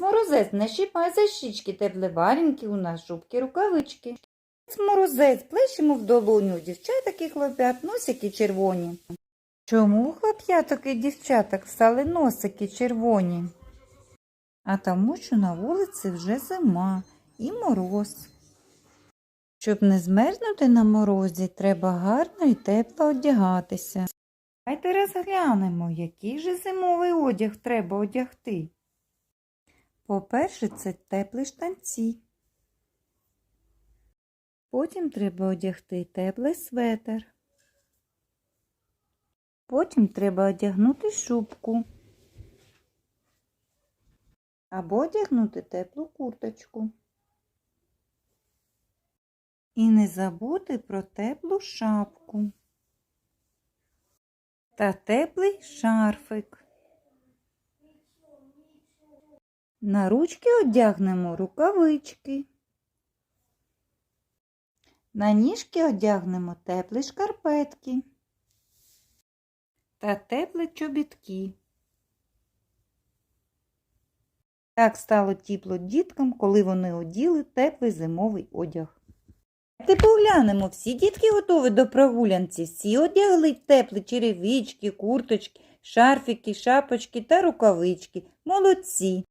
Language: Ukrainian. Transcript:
Морозець, не щіпай за щічки, тепле варінки у нас, шубки, рукавички. Морозець, плещемо в долоню, дівчаток і хлопят, носики червоні. Чому хлоп'яток і дівчаток стали носики червоні? А тому, що на вулиці вже зима і мороз. Щоб не змерзнути на морозі, треба гарно і тепло одягатися. Давайте розглянемо, який же зимовий одяг треба одягти. По-перше, це теплі штанці. Потім треба одягти теплий светр. Потім треба одягнути шубку. Або одягнути теплу курточку. І не забути про теплу шапку та теплий шарфик. На ручки одягнемо рукавички. На ніжки одягнемо теплі шкарпетки та теплі чобітки. Так стало тепло діткам, коли вони оділи теплий зимовий одяг. Ти поглянемо, всі дітки готові до прогулянці, всі одягли теплі черевички, курточки, шарфики, шапочки та рукавички. Молодці.